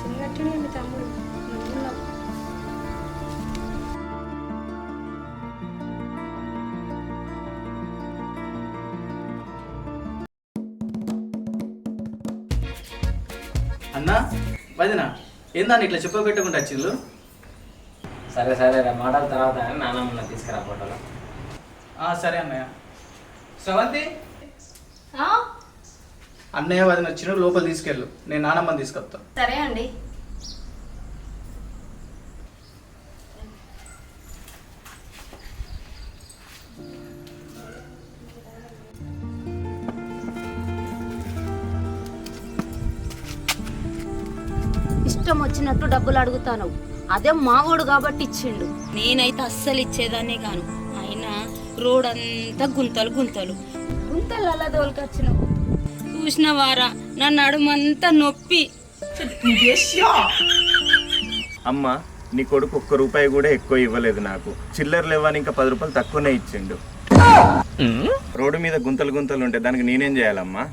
మీ తమ్ముడు. అన్నా వదినా ఏందని ఇట్లా చెప్పబెట్టకుండా వచ్చిళ్ళు సరే సరే రా మాటల తర్వాత నాన్నమ్మ తీసుకురా ఫోటోలో. ఆ, సరే అన్నయ్య. శ్రవంతి ఆ, అన్నయ్య వదిన వచ్చిన లోపల తీసుకెళ్ళు. నేను నానమ్మని తీసుకొస్తా. సరే అండి. ఇష్టం వచ్చినట్టు డబ్బులు అడుగుతాను. అదే మావోడు కాబట్టి ఇచ్చిండు. నేనైతే అస్సలు ఇచ్చేదాన్నే కాను. అయినా రోడ్ అంతా గుంతలు గుంతలు. గుంతలు అలా దోలుకొచ్చినావు. చూసిన వారా నా నడుమంతా నొప్పి. అమ్మ నీ కొడుకు ఒక్క రూపాయి కూడా ఎక్కువ ఇవ్వలేదు నాకు. చిల్లర లేవని ఇంకా పది రూపాయలు తక్కువనే ఇచ్చిండు. రోడ్డు మీద గుంతలు గుంతలు ఉంటే దానికి నేనేం చేయాలమ్మా?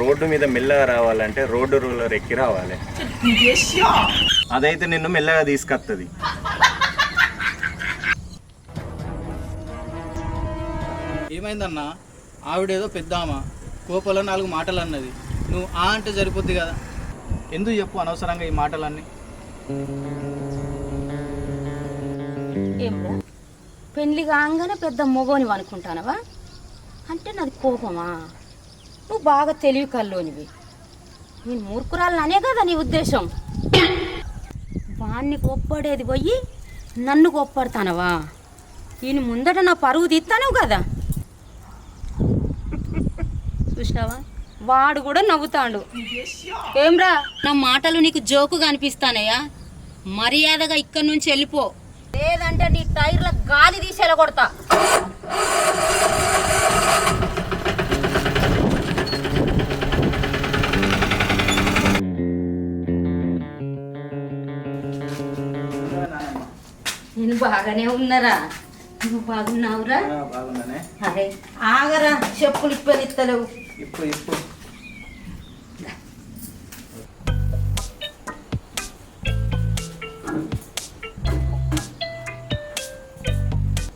రోడ్డు మీద మెల్లగా రావాలంటే రోడ్డు రూలర్ ఎక్కి రావాలి. అదైతే నిన్ను మెల్లగా తీసుకొస్తుంది ఏమైందన్నా? ఆవిడేదో పెద్ద ఆమె కోపలో నాలుగు మాటలు అన్నది నువ్వు ఆ అంటే సరిపోద్ది కదా. ఎందుకు చెప్పు అనవసరంగా ఈ మాటలన్నీ? ఏమ్రా? పెళ్ళి కాగానే పెద్ద మొగోని అనుకుంటానవా అంటే నాది కోపమా? నువ్వు బాగా తెలివి కల్లోనివి. నేను మూర్ఖురాలనే కదా నీ ఉద్దేశం. వాణ్ణి కొప్పడేది పోయి నన్ను కొప్పడతానవా? ఈయన ముందట నా పరువు తీస్తాను కదా. చూసినావా? వాడు కూడా నవ్వుతాడు. ఏమ్రా? నా మాటలు నీకు జోకుగా అనిపిస్తానయ్యా. మర్యాదగా ఇక్కడి నుంచి వెళ్ళిపో. లేదంటే నీ టైర్ల గాలి తీసేలా కొడతా నేను బాగానే ఉన్నారా? నువ్వు బాగున్నావురా? అరే ఆగరా. చెప్పులు ఇప్పనిస్తలేవు ఇప్పుడు ఇప్పుడు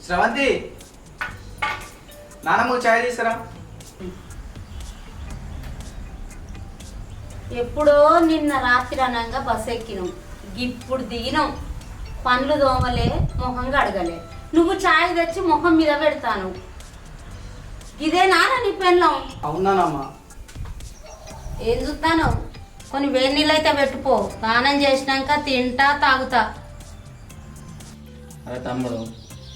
శ్రవంతి! ఛాయ్ తీసుకురా. ఎప్పుడో నిన్న రాత్రి అనంగా బస్ ఎక్కినాం. ఇప్పుడు దిగినాం. పండ్లు దోమలే మొహం కడగలే నువ్వు ఛాయ్ తెచ్చి మొహం మీద పెడతాను. ఇదే నాన్న నీ పెళ్ళం అవునానమ్మా ఏం చూస్తాను? కొన్ని వేడి నీళ్ళు అయితే పెట్టుకో. స్నానం చేసినాక తింటా తాగుతా. అరే తమ్ముడు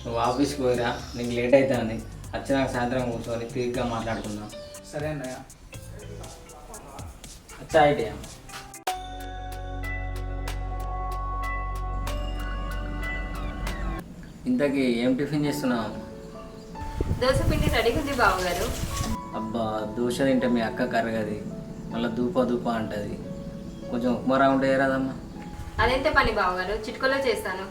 నువ్వు ఆఫీస్కి పోయిరా నీకు లేట్ అవుతుంది వచ్చినాక సాయంత్రం కూర్చొని తీరిగ్గా మాట్లాడుకుందాం. సరే అన్నయ్య. అచ్చా ఐడియా. ఇంతకీ ఏం టిఫిన్ చేస్తున్నావు? దోశ పిండి రెడీగా ఉంది బావగారు. అబ్బా దోశ తింటే మీ అక్క కరగది. మళ్ళీ దూప దూప అంటది. కొంచెం ఉప్మా ఉంటే రాదమ్మా అదెంత పని బావగారు? చిట్కోలో చేస్తాను.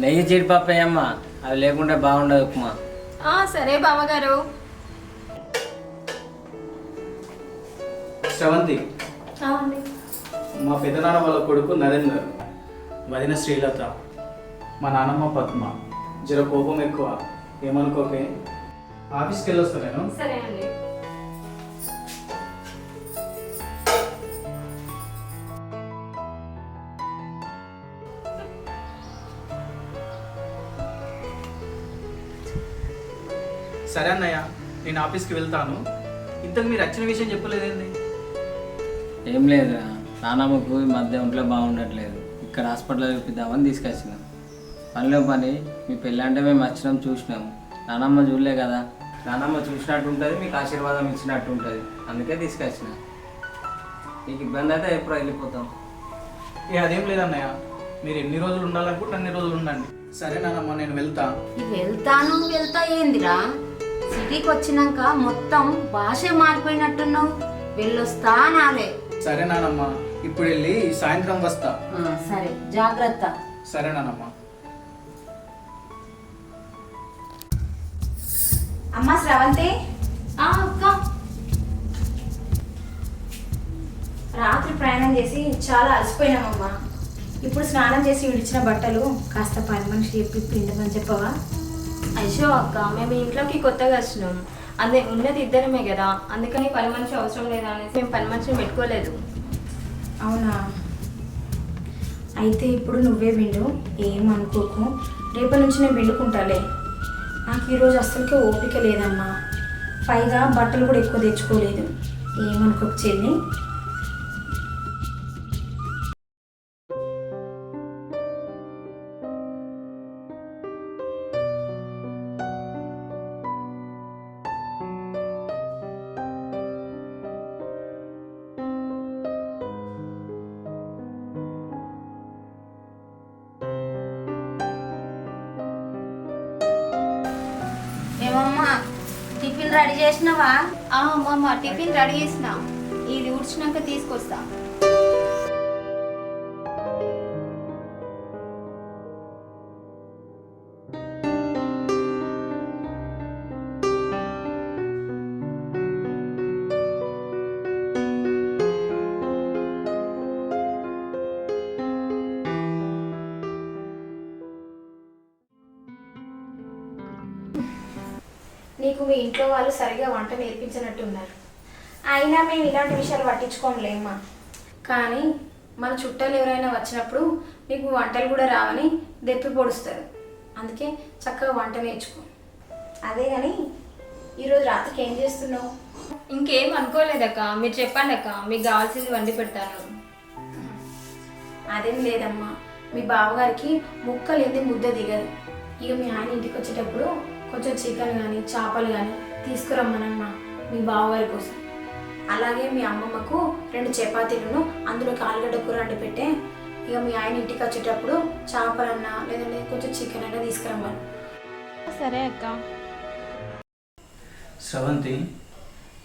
నెయ్యి జీడిపప్పు అమ్మా అవి లేకుంటే బాగుండదు ఉప్మా. ఆ, సరే బావగారు. శ్రవంతి. మా పెదనాన్న వాళ్ళ కొడుకు నరేందర్. వదిన శ్రీలత మా నాన్నమ్మ పద్మ. జర కోపం ఎక్కువ. ఏమనుకోకే? ఆఫీస్కి వెళ్ళొస్తా నేను సరే అండి సరే అన్నయ్య నేను ఆఫీస్కి వెళ్తాను. ఇంతకు మీరు వచ్చిన విషయం చెప్పలేదేంది ఏం లేదురా. నాన్నమ్మకు ఈ మధ్య ఒంట్లో బాగుండట్లేదు. ఇక్కడ హాస్పిటల్ చూపిద్దామని తీసుకొచ్చిన. పనిలో పని మీ పెళ్ళి అంటే మేము వచ్చినాం చూసినాం. నానమ్మ చూడలే కదా. నానమ్మ చూసినట్టు ఉంటుంది మీకు ఆశీర్వాదం ఇచ్చినట్టు ఉంటుంది అందుకే తీసుకొచ్చిన. మీకు ఇబ్బంది అయితే ఎప్పుడు వెళ్ళిపోతాం. ఏ అదేం లేదన్నయ్య. మీరు ఎన్ని రోజులు ఉండాలనుకుంటే అన్ని రోజులు ఉండండి. సరే నాన్నమ్మ నేను వెళ్తా. వెళ్తాను వెళ్తా ఏందిరా? సిటీకి వచ్చినాక మొత్తం భాష మారిపోయినట్టున్నావు. వెళ్ళొస్తా నాలే సరే నానమ్మ. ఇప్పుడు వెళ్ళి సాయంత్రం వస్తా. ఆ, సరే. జాగ్రత్త. సరే నానమ్మ అమ్మ శ్రవంతి ఆ, అక్క. రాత్రి ప్రయాణం చేసి చాలా అలసిపోయినామమ్మా. ఇప్పుడు స్నానం చేసి విడిచిన బట్టలు కాస్త పని మనిషి చెప్పి పిండమని చెప్పవా? అయ్యో అక్క మేము ఇంట్లోకి కొత్తగా వచ్చినాం. అదే ఉన్నది ఇద్దరమే కదా. అందుకని పని మనిషి అవసరం లేదా అనేసి మేము పని మనిషిని పెట్టుకోలేదు. అవునా? అయితే ఇప్పుడు నువ్వే విండు ఏం అనుకోకు. రేపటి నుంచి నేను విండుకుంటాలే. నాకు ఈరోజు అస్సలకే ఓపిక లేదమ్మా. పైగా బట్టలు కూడా ఎక్కువ తెచ్చుకోలేదు. ఏమనుకోకు చెల్లి? రెడీ చేసినావా? అమ్మమ్మ టిఫిన్ రెడీ చేసిన. ఇది ఉడిచినాక తీసుకొస్తా. మీ ఇంట్లో వాళ్ళు సరిగా వంట నేర్పించినట్టున్నారు. అయినా మేము ఇలాంటి విషయాలు పట్టించుకోంలేమ్మా కానీ మన చుట్టాలు ఎవరైనా వచ్చినప్పుడు నీకు వంటలు కూడా రావని దెప్పి పొడుస్తారు. అందుకే చక్కగా వంట నేర్చుకో. అదే కానీ ఈరోజు రాత్రికి ఏం చేస్తున్నావు? ఇంకేం అనుకోలేదక్క. మీరు చెప్పండి అక్క. మీకు కావాల్సింది వండి పెడతాను. అదేం లేదమ్మా. మీ బావగారికి ముక్క లేని ముద్ద దిగదు. ఇక మీ ఆయన ఇంటికి వచ్చేటప్పుడు కొంచెం చికెన్ కానీ చేపలు కానీ తీసుకురమ్మనమ్మా మీ బావగారి కోసం. అలాగే మీ అమ్మమ్మకు రెండు చపాతీలను అందులోకి ఆలుగడ్డ కూర వండి పెట్టే ఇక మీ ఆయన ఇంటికి వచ్చేటప్పుడు చేపలన్నా లేదంటే కొంచెం చికెన్ అయినా తీసుకురమ్మను. సరే అక్క. స్రవంతి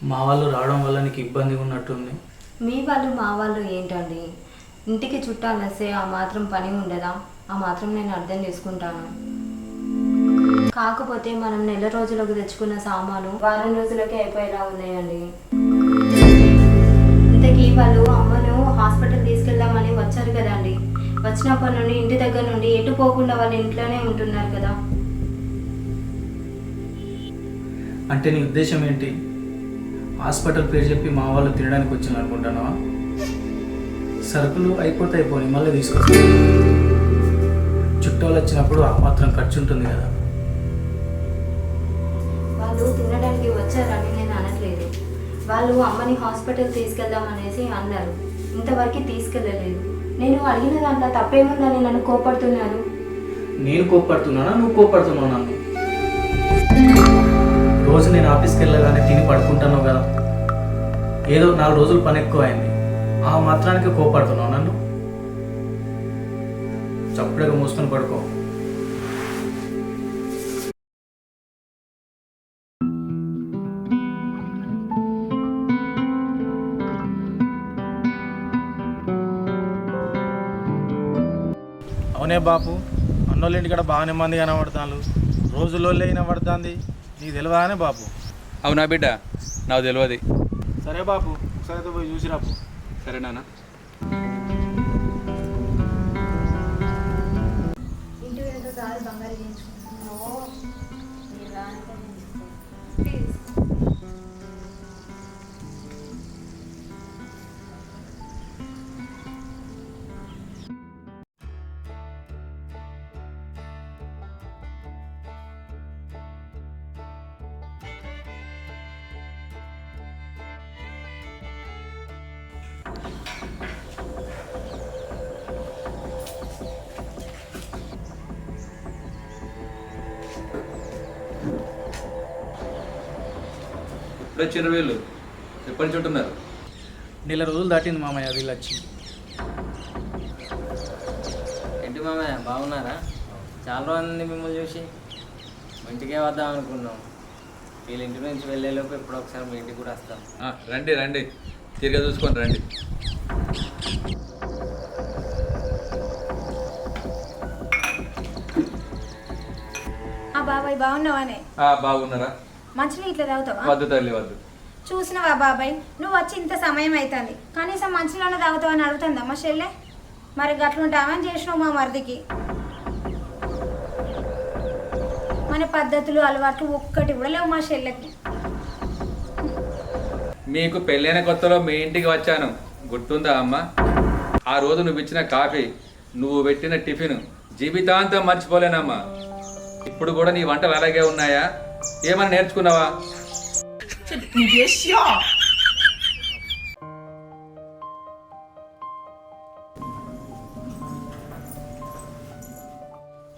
మా వాళ్ళు రావడం వల్ల నీకు ఇబ్బందిగా ఉన్నట్టుంది. మీ వాళ్ళు మా వాళ్ళు ఏంటండి? ఇంటికి చుట్టాలు వస్తే ఆ మాత్రం పని ఉండదా? ఆ మాత్రం నేను అర్థం చేసుకుంటాను. కాకపోతే మనం నెల రోజులకు తెచ్చుకున్న సామాను వారం రోజులకే అయిపోయేలా ఉన్నాయండి. ఇంతకీ వాళ్ళు అమ్మను హాస్పిటల్ తీసుకెళ్దామని వచ్చారు కదండి. వచ్చినప్పటి నుండి ఇంటి దగ్గర నుండి ఎటు పోకుండా వాళ్ళు ఇంట్లోనే ఉంటున్నారు కదా. అంటే నీ ఉద్దేశం ఏంటి? హాస్పిటల్ పేరు చెప్పి మా వాళ్ళు తినడానికి వచ్చింది అనుకుంటున్నావా సరుకులు అయిపోతాయి అయిపోయి మళ్ళీ తీసుకొస్తాను. చుట్టాలు వచ్చినప్పుడు ఆ మాత్రం ఖర్చు ఉంటుంది కదా. వాళ్ళు తినడానికి వచ్చారని నేను అనట్లేదు. వాళ్ళు అమ్మని హాస్పిటల్ తీసుకెళ్దాం అనేసి అన్నారు. ఇంతవరకు తీసుకెళ్ళలేదు నేను అడిగిన దాంట్లో తప్పేముందని నన్ను కోపడుతున్నారు నేను కోపడుతున్నానా నువ్వు కోప్పడుతున్నావు నన్ను? రోజు నేను ఆఫీస్కి వెళ్ళగానే తిని పడుకుంటాను కదా. ఏదో నాలుగు రోజులు పని ఎక్కువ అయింది ఆ మాత్రానికి కోపడుతున్నావు నన్ను? చప్పుడుగా మూసుకొని పడుకో. అవునే బాపు. అన్నోళ్ళ ఇంటికాడ బాగానే మంది కనబడతాను రోజుల్లో అయినా పడుతుంది నీకు తెలియదానే బాపు? అవునా బిడ్డ? నాకు తెలియదు సరే బాపు ఒకసారి అయితే పోయి చూసిరాపు సరే నాన్న. ఇంటి వెనుక బంగారు ఇప్పుడు వచ్చిన వీళ్ళు ఎప్పటి నుంచి ఉంటున్నారు? నెల రోజులు దాటింది మామయ్య వీళ్ళు వచ్చి ఏంటి మామయ్య బాగున్నారా? చాలా రోజులు మిమ్మల్ని చూసి. మీ ఇంటికే వద్దాం అనుకున్నాం. వీళ్ళ ఇంటి నుంచి వెళ్ళేలోపు ఎప్పుడో ఒకసారి మీ ఇంటికి కూడా వస్తాం. ఆ, రండి రండి. తిరిగి చూసుకొని రండి. ఆ బాబాయ్ బాగున్నావానే? ఆ, బాగున్నారా? మంచినీళ్ళు ఇట్లా తాగుతావా? వద్దు తల్లి వద్దు. చూసినవా బాబాయ్? నువ్వు వచ్చి ఇంత సమయం అవుతుంది కనీసం మంచినీళ్ళ తాగుతావు అని అడుగుతుందా మా చెల్లె? మరి గట్లుంటామని చేసినావు మా మరిదికి. మన పద్ధతులు అలవాట్లు ఒక్కటి కూడా లేవు మా చెల్లెకి. మీకు పెళ్ళైన కొత్తలో మీ ఇంటికి వచ్చాను. గుర్తుందా అమ్మ? ఆ రోజు నువ్వు ఇచ్చిన కాఫీ నువ్వు పెట్టిన టిఫిన్ జీవితాంతం మర్చిపోలేనమ్మా. ఇప్పుడు కూడా నీ వంటలు అలాగే ఉన్నాయా? ఏమైనా నేర్చుకున్నావా?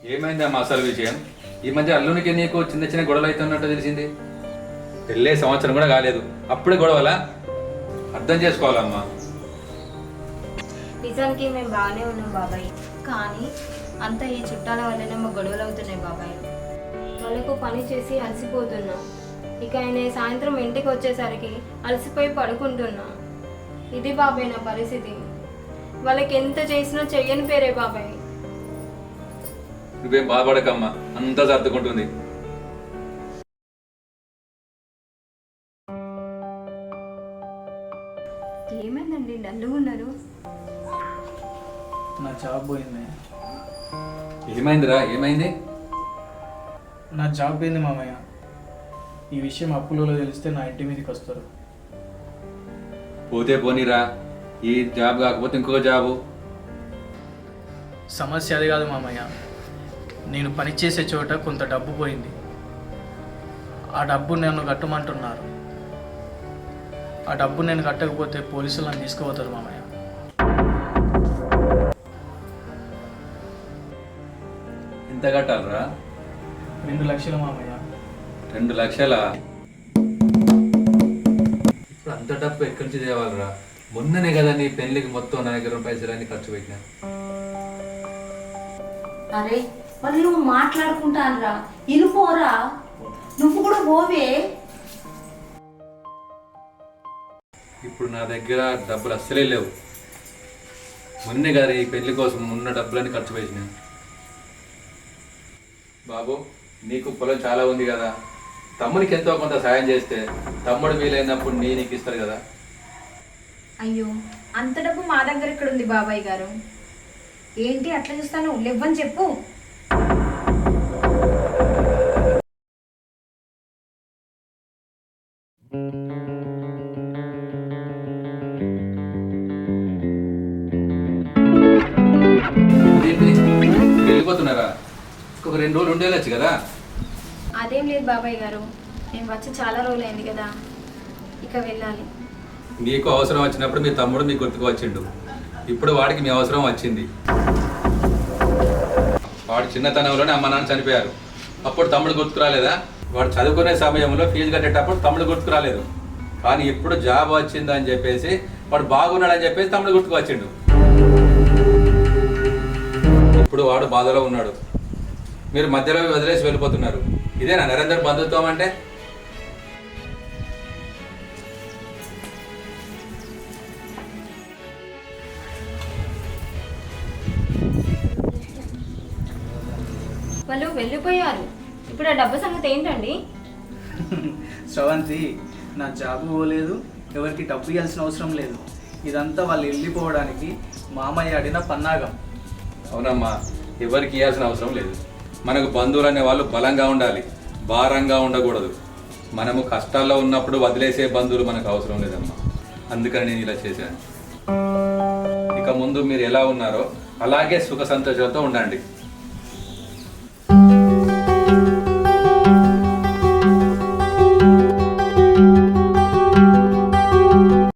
ఏమైందమ్మా అసలు విషయం? ఈ మధ్య అల్లునికి నీకు చిన్న చిన్న గొడవలు అవుతున్నట్టు తెలిసింది? పెళ్ళే సంవత్సరం కూడా కాలేదు. అప్పుడే గొడవలా? అర్థం చేసుకోవాలమ్మా. నిజానికి మేము బాగానే ఉన్నాం బాబాయ్. కానీ అంతా ఈ చుట్టాల వల్లనే మా గొడవలు అవుతున్నాయి బాబాయ్. పని చేసి అలసిపోతున్నాం. ఇక ఆయన సాయంత్రం ఇంటికి వచ్చేసరికి అలసిపోయి పడుకుంటున్నా. ఇది బాబాయ్ నా పరిస్థితి. వాళ్ళకి ఎంత చేసినా చెయ్యని పేరే బాబాయ్ నువ్వేం బాధపడకమ్మా అంతా సర్దుకుంటుంది. ఏమైందండి? డల్లుగా ఉన్నారు. నా జాబ్ పోయింది. ఏమైందిరా? ఏమైంది? నా జాబ్ పోయింది మామయ్య? ఈ విషయం అప్పులలో తెలిస్తే నా ఇంటి మీదకి వస్తారు. పోతే పోనీరా. ఈ జాబ్ కాకపోతే ఇంకొక జాబు. సమస్య అది కాదు మామయ్య. నేను పనిచేసే చోట కొంత డబ్బు పోయింది. ఆ డబ్బు నన్ను కట్టమంటున్నారు. ఆ డబ్బు నేను కట్టకపోతే పోలీసులు నన్ను తీసుకుపోతారు మామయ్య. ఎంత కట్టాలరా? రెండు లక్షలు మామయ్య. రెండు లక్షల? ఇప్పుడు అంత డబ్బు ఎక్కడి నుంచి తేవాలరా? మొన్ననే కదా నీ పెళ్ళికి మొత్తం నా దగ్గర పైసలన్నీ ఖర్చు పెట్టినా. అరే మరి నువ్వు మాట్లాడుకుంటానరా. ఇనుపోరా నువ్వు కూడా పోవే. ఇప్పుడు నా దగ్గర డబ్బులు అస్సలే లేవు. మొన్నే కదా ఈ పెళ్ళి కోసం ఉన్న డబ్బులన్నీ ఖర్చు పెట్టినా. బాబు నీకు పొలం చాలా ఉంది కదా. తమ్మునికి ఎంతో కొంత సాయం చేస్తే తమ్ముడు వీలైనప్పుడు నీ నీకు ఇస్తారు కదా. అయ్యో అంత డబ్బు మా దగ్గర ఇక్కడ ఉంది బాబాయ్ గారు? ఏంటి అట్లా చూస్తాను లేవని చెప్పు? వెళ్ళిపోతున్నారా? ఒక రెండు రోజులు ఉండేళ్ళచ్చు కదా? అదేం లేదు బాబాయ్ గారు. నేను వచ్చి చాలా రోజులైంది కదా. ఇక వెళ్ళాలి. మీకు అవసరం వచ్చినప్పుడు మీ తమ్ముడు మీకు గుర్తుకు వచ్చిండు. ఇప్పుడు వాడికి మీ అవసరం వచ్చింది. వాడు చిన్నతనంలోనే అమ్మ నాన్న చనిపోయారు. అప్పుడు తమ్ముడు గుర్తుకు రాలేదా? వాడు చదువుకునే సమయంలో ఫీజు కట్టేటప్పుడు తమ్ముడు గుర్తుకు రాలేదు. కానీ ఇప్పుడు జాబ్ వచ్చిందని చెప్పేసి వాడు బాగున్నాడని చెప్పేసి తమ్ముడు గుర్తుకు వచ్చిండు. ఇప్పుడు వాడు బాధలో ఉన్నాడు. మీరు మధ్యలో వదిలేసి వెళ్ళిపోతున్నారు. ఇదేనా నరేందర్ బంధుత్వం అంటే? వాళ్ళు వెళ్ళిపోయారు. ఇప్పుడు ఆ డబ్బు సంగతి ఏంటండి? శ్రవంతి నా జాబ్ పోలేదు. ఎవరికి డబ్బు ఇవ్వాల్సిన అవసరం లేదు. ఇదంతా వాళ్ళు వెళ్ళిపోవడానికి మామయ్య ఆడిన పన్నాగం. అవునమ్మా ఎవరికి ఇవ్వాల్సిన అవసరం లేదు. మనకు బంధువులు అనే వాళ్ళు బలంగా ఉండాలి. భారంగా ఉండకూడదు. మనము కష్టాల్లో ఉన్నప్పుడు వదిలేసే బంధువులు మనకు అవసరం లేదమ్మా. అందుకని నేను ఇలా చేశాను. ఇక ముందు మీరు ఎలా ఉన్నారో అలాగే సుఖ సంతోషాలతో ఉండండి.